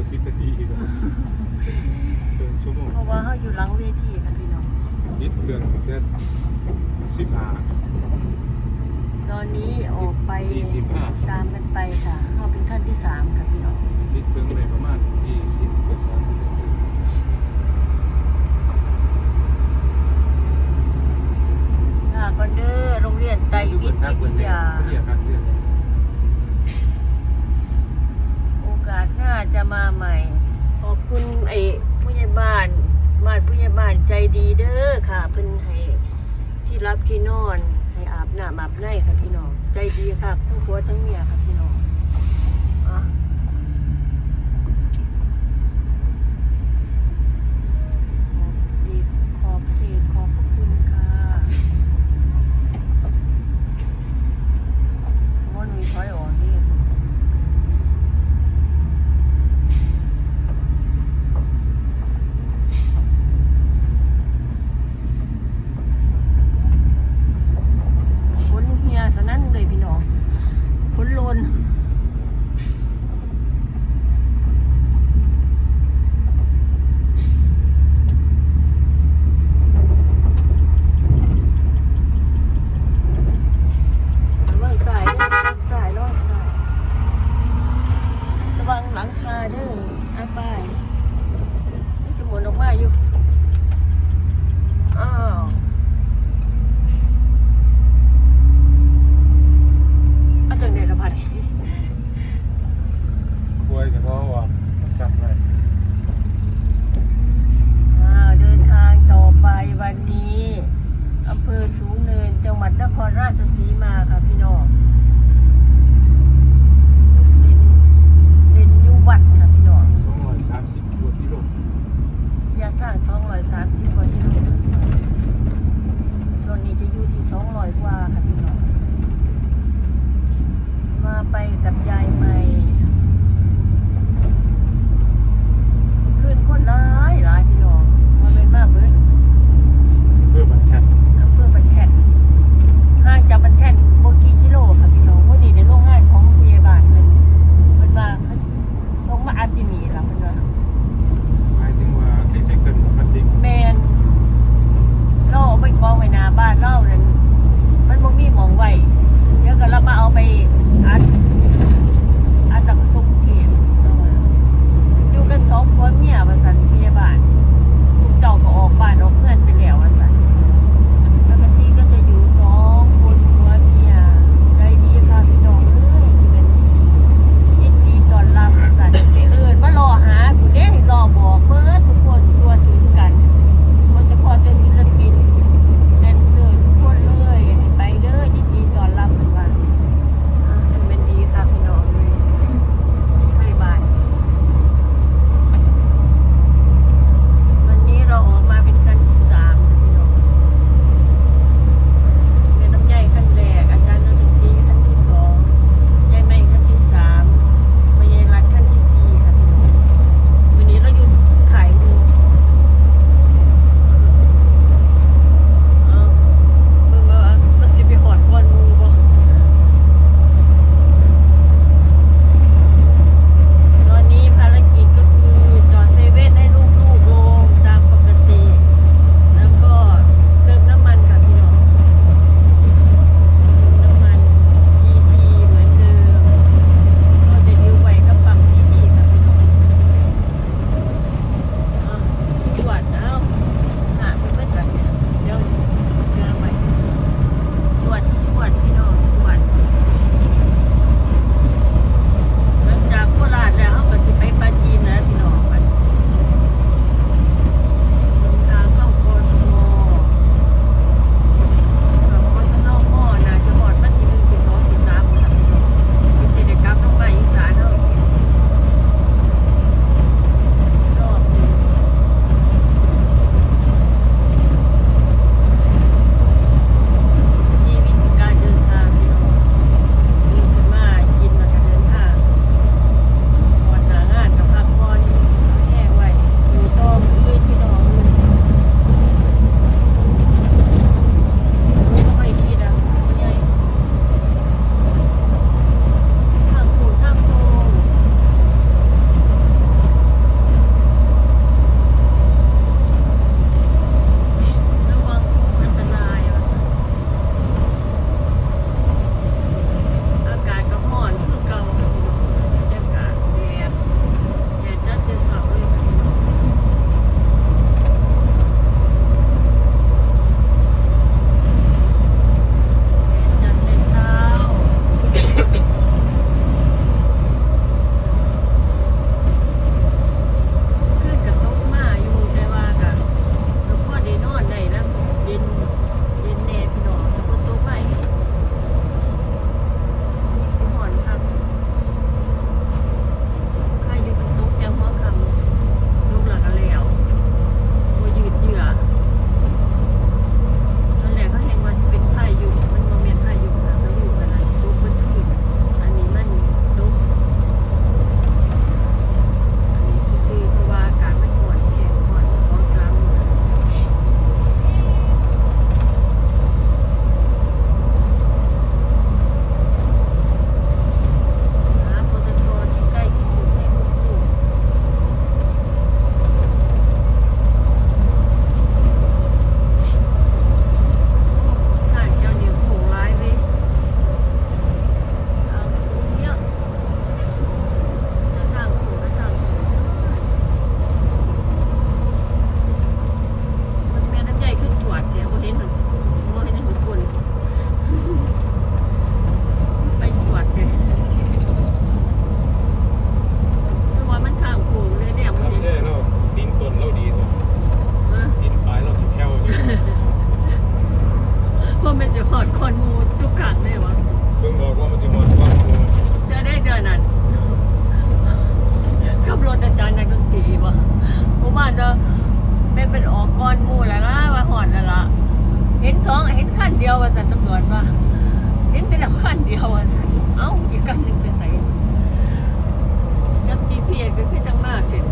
อยู่สิบนาทีอีกแล้วเกินชั่วโมงเพราะว่าเขาอยู่หลังเวทีค่ะพี่น้องนิดเครื่องแค่สิบห้า ตอนนี้ออกไปสี่สิบห้า ตามกันไปค่ะเขาเป็นขั้นที่สามค่ะพี่น้อง นิดเครื่องเลยประมาณยี่สิบเกือบสามสิบนาที ลาก่อนเด้อโรงเรียนไตรวิทย์วิทยา เรียกครับเรียก โอกาสหน้า จะมาใหม่ ขอบคุณไอ้ผู้ใหญ่บ้านบ้านผู้ใหญ่บ้านใจดีเด้อค่ะ เพิ่นให้ที่รับที่นอน ให้อาบน้ำอาบในค่ะพี่น้อง ใจดีค่ะทั้งผัวทั้งเมียค่ะ ทางสองร้อยสามสิบกว่ากิโลนอนนี้จะอยู่ที่สองร้อยกว่าค่ะพี่น้อง มาไปกับยายใหม่ขึ้นคนร้ายหลายพี่น้อง เป็นออกก้อนมูแล้วล่ะว่าหอนแล้วล่ะเห็นสองเห็นขั้นเดียวว่าสัตว์ตำรวจว่าเห็นเป็นขั้นเดียวว่าเอ้าอีกขั้นหนึ่งไปใส่จับจีเพียนก็คือจังมากเสร็จ